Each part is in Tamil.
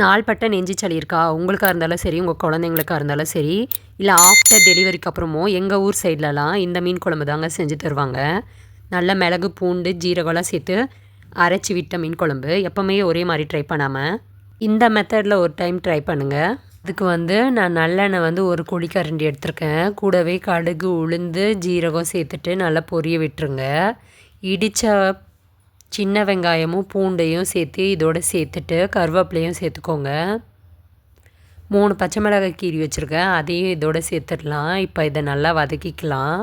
நாள்பட்ட நெஞ்சு சளி இருக்கா? உங்களுக்காக இருந்தாலும் சரி உங்கள் குழந்தைங்களுக்காக இருந்தாலும் சரி இல்லை ஆஃப்டர் டெலிவரிக்கு அப்புறமும் எங்கள் ஊர் சைட்லலாம் இந்த மீன் குழம்பு தாங்க செஞ்சு தருவாங்க. நல்ல மிளகு பூண்டு ஜீரகம்லாம் சேர்த்து அரைச்சி விட்ட மீன் குழம்பு. எப்போவுமே ஒரே மாதிரி ட்ரை பண்ணாமல் இந்த மெத்தடில் ஒரு டைம் ட்ரை பண்ணுங்கள் இதுக்கு வந்து நான் நல்லெண்ணெய் வந்து ஒரு குழிக்கரண்டி எடுத்திருக்கேன். கூடவே கடுகு உளுந்து ஜீரகம் சேர்த்துட்டு நல்லா பொரிய விட்டுருங்க. இடித்த சின்ன வெங்காயமும் பூண்டையும் சேர்த்து இதோடு சேர்த்துட்டு கருவேப்பிலையும் சேர்த்துக்கோங்க. மூணு பச்சை மிளகாய் கீரி வச்சுருக்கேன். அதையும் இதோடு சேர்த்துடலாம். இப்போ இதை நல்லா வதக்கிக்கலாம்.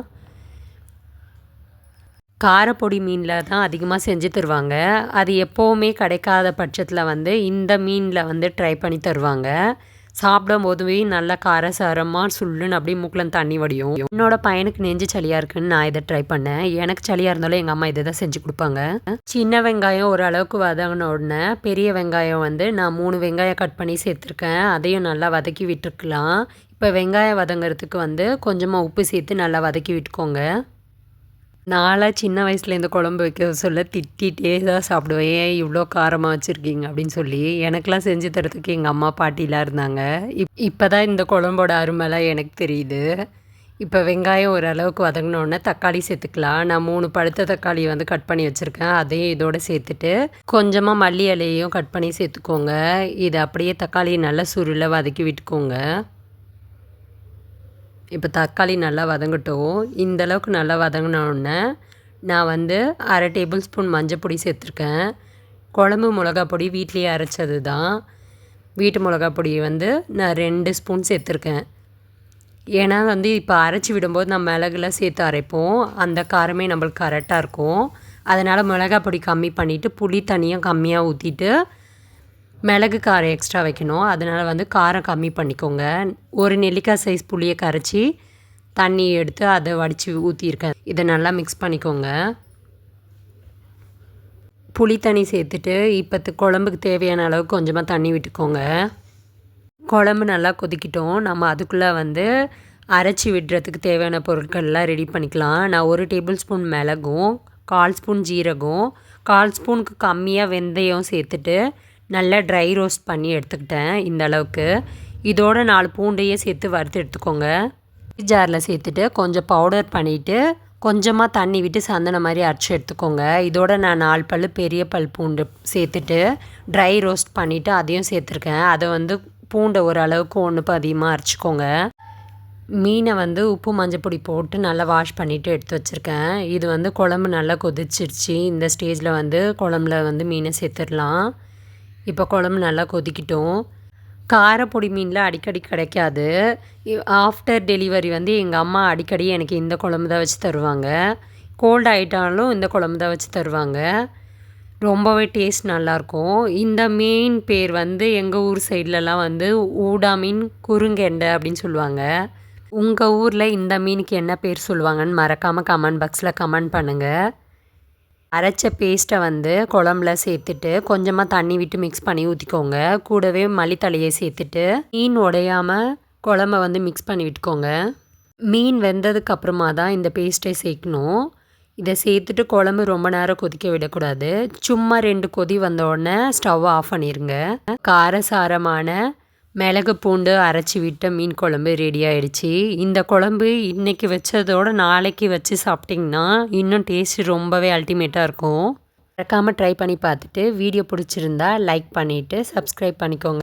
காரப்பொடி மீனில் தான் அதிகமாக செஞ்சு தருவாங்க. அது எப்போவுமே கிடைக்காத பட்சத்தில் வந்து இந்த மீனில் வந்து ட்ரை பண்ணி தருவாங்க. சாப்பிடும் போதுவே நல்லா காரசாரமாக சுள்ளுன்னு அப்படியே மூக்கில் தண்ணி வடியும். என்னோட பையனுக்கு நெஞ்சு சளியாக இருக்குன்னு நான் இதை ட்ரை பண்ணேன். எனக்கு சளியாக இருந்தாலும் எங்கள் அம்மா இதை தான் செஞ்சு கொடுப்பாங்க. சின்ன வெங்காயம் ஓரளவுக்கு வதங்கின உடனே பெரிய வெங்காயம் வந்து நான் மூணு வெங்காயம் கட் பண்ணி சேர்த்துருக்கேன். அதையும் நல்லா வதக்கி விட்டுருக்கலாம். இப்போ வெங்காயம் வதங்கிறதுக்கு வந்து கொஞ்சமாக உப்பு சேர்த்து நல்லா வதக்கி விட்டுக்கோங்க. நாளாக சின்ன வயசில் இந்த குழம்பு வைக்க சொல்ல திட்டிகிட்டே தான் சாப்பிடுவேன். ஏன் இவ்வளோ காரமாக வச்சுருக்கீங்க? அப்படின்னு சொல்லி எனக்கெலாம் செஞ்சு தரத்துக்கு எங்கள் அம்மா பாட்டிலாம் இருந்தாங்க. இப் இப்போ தான் இந்த குழம்போட அருமைலாம் எனக்கு தெரியுது. இப்போ வெங்காயம் ஓரளவுக்கு வதங்கினோடனே தக்காளி சேர்த்துக்கலாம். நான் மூணு பழுத்த தக்காளி வந்து கட் பண்ணி வச்சுருக்கேன். அதையும் இதோடு சேர்த்துட்டு கொஞ்சமாக மல்லி இலையையும் கட் பண்ணி சேர்த்துக்கோங்க. இது அப்படியே தக்காளியை நல்லா சுருளை வதக்கி விட்டுக்கோங்க. இப்போ தக்காளி நல்லா வதங்கட்டும். இந்தளவுக்கு நல்லா வதங்கினோடனே நான் வந்து அரை டேபிள் ஸ்பூன் மஞ்சள் பொடி சேர்த்துருக்கேன். குழம்பு மிளகா பொடி வீட்லேயே அரைச்சது தான் வீட்டு மிளகா பொடி வந்து நான் ரெண்டு ஸ்பூன் சேர்த்துருக்கேன். ஏன்னா வந்து இப்போ அரைச்சி விடும்போது நம்ம மிளகுலாம் சேர்த்து அரைப்போம். அந்த காரமே நம்மளுக்கு கரெக்டாக இருக்கும். அதனால் மிளகா பொடி கம்மி பண்ணிவிட்டு புளி தனியாக கம்மியாக ஊற்றிட்டு மிளகு காரம் எக்ஸ்ட்ரா வைக்கணும். அதனால் வந்து காரம் கம்மி பண்ணிக்கோங்க. ஒரு நெல்லிக்காய் சைஸ் புளியை கரைச்சி தண்ணி எடுத்து அதை வடித்து ஊற்றியிருக்கேன் இதை நல்லா மிக்ஸ் பண்ணிக்கோங்க. புளி தண்ணி சேர்த்துட்டு இப்போ குழம்புக்கு தேவையான அளவுக்கு கொஞ்சமாக தண்ணி விட்டுக்கோங்க. குழம்பு நல்லா கொதிக்கிட்டோம். நம்ம அதுக்குள்ளே வந்து அரைச்சி விடுறதுக்கு தேவையான பொருட்கள்லாம் ரெடி பண்ணிக்கலாம். நான் ஒரு டேபிள் ஸ்பூன் மிளகும் கால் ஸ்பூன் ஜீரகம் கால் ஸ்பூனுக்கு கம்மியாக வெந்தயம் சேர்த்துட்டு நல்லா ட்ரை ரோஸ்ட் பண்ணி எடுத்துக்கிட்டேன் இந்த அளவுக்கு. இதோட நாலு பூண்டையே சேர்த்து வறுத்து எடுத்துக்கோங்க. ஜாரில் சேர்த்துட்டு கொஞ்சம் பவுடர் பண்ணிவிட்டு கொஞ்சமாக தண்ணி விட்டு சந்தன மாதிரி அரைச்சி எடுத்துக்கோங்க. இதோட நான் நாலு பல் பெரிய பல் பூண்டு சேர்த்துட்டு ட்ரை ரோஸ்ட் பண்ணிவிட்டு அதையும் சேர்த்துருக்கேன். அதை வந்து பூண்டை ஓரளவுக்கு ஒன்று அதிகமாக அரைச்சிக்கோங்க. மீனை வந்து உப்பு மஞ்சள் பொடி போட்டு நல்லா வாஷ் பண்ணிவிட்டு எடுத்து வச்சுருக்கேன். இது வந்து குழம்பு நல்லா கொதிச்சிருச்சு. இந்த ஸ்டேஜில் வந்து குழம்புல வந்து மீனை சேர்த்துடலாம். இப்போ குழம்பு நல்லா கொதிக்கிட்டோம். காரப்பொடி மீனில் அடிக்கடி கிடைக்காது. ஆஃப்டர் டெலிவரி வந்து எங்கள் அம்மா அடிக்கடி எனக்கு இந்த குழம்பு தான் வச்சு தருவாங்க. கோல்டு ஆகிட்டாலும் இந்த குழம்பு தான் வச்சு தருவாங்க. ரொம்பவே டேஸ்ட் நல்லாயிருக்கும். இந்த மீன் பேர் வந்து எங்கள் ஊர் சைட்லலாம் வந்து ஊடா மீன் குறுங்கெண்டை அப்படின்னு சொல்லுவாங்க. உங்கள் ஊரில் இந்த மீனுக்கு என்ன பேர் சொல்லுவாங்கன்னு மறக்காமல் கமெண்ட் பாக்ஸில் கமெண்ட் பண்ணுங்கள் அரைச்ச பேஸ்ட்டை வந்து குழம்புல சேர்த்துட்டு கொஞ்சமாக தண்ணி விட்டு மிக்ஸ் பண்ணி ஊற்றிக்கோங்க கூடவே மல்லித்தலையை சேர்த்துட்டு மீன் உடையாமல் குழம்ப வந்து மிக்ஸ் பண்ணி விட்டுக்கோங்க. மீன் வெந்ததுக்கு அப்புறமா தான் இந்த பேஸ்ட்டை சேர்க்கணும். இதை சேர்த்துட்டு குழம்பு ரொம்ப நேரம் கொதிக்க விடக்கூடாது. சும்மா ரெண்டு கொதி வந்த உடனே ஸ்டவ் ஆஃப் பண்ணிடுங்க காரசாரமான மிளகு பூண்டு அரைச்சி விட்ட மீன் குழம்பு ரெடி ஆகிடுச்சி இந்த குழம்பு இன்றைக்கி வச்சதோட நாளைக்கு வச்சு சாப்பிட்டிங்கன்னா இன்னும் டேஸ்ட் ரொம்பவே அல்டிமேட்டாக இருக்கும். மறக்காமல் ட்ரை பண்ணி பார்த்துட்டு வீடியோ பிடிச்சிருந்தா லைக் பண்ணிவிட்டு சப்ஸ்கிரைப் பண்ணிக்கோங்க.